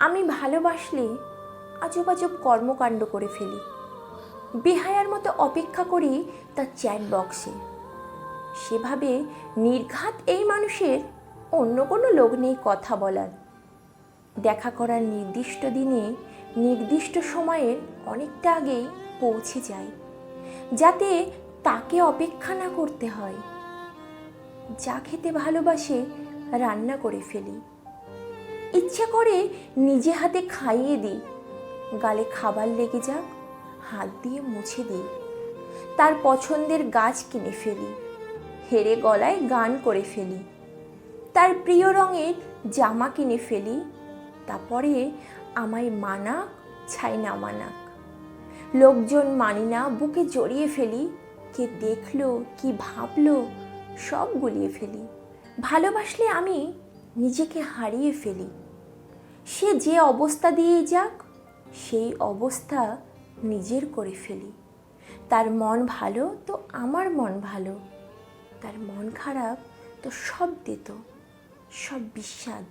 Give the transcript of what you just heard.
আমি ভালোবাসলে আজব আজব কর্মকাণ্ড করে ফেলি। বেহায়ার মতো অপেক্ষা করি তার চ্যাট বক্সে। সেভাবে নির্ঘাত এই মানুষের অন্য কোনো লোক নেই কথা বলার। দেখা করার নির্দিষ্ট দিনে, নির্দিষ্ট সময়ের অনেকটা আগেই পৌঁছে যায় যাতে তাকে অপেক্ষা না করতে হয়। যা খেতে ভালোবাসে রান্না করে ফেলি। ইচ্ছে করে নিজে হাতে খাইয়ে দিই। গালে খাবার লেগে যাক, হাত দিয়ে মুছে দিই। তার পছন্দের গাছ কিনে ফেলি, হেরে গলায় গান করে ফেলি। তার প্রিয় রঙের জামা কিনে ফেলি, তারপরে আমায় মানাক, ছাই না মানাক। লোকজন মানি না, বুকে জড়িয়ে ফেলি, কে দেখল, কি ভাবলো, সব গুলিয়ে ফেলি। ভালোবাসলে আমি নিজেকে হারিয়ে ফেলি। সে যে অবস্থা দিয়ে যাক, সেই অবস্থা নিজের করে ফেলি। তার মন ভালো তো আমার মন ভালো। তার মন খারাপ তো সব দিত, সব বিস্বাদ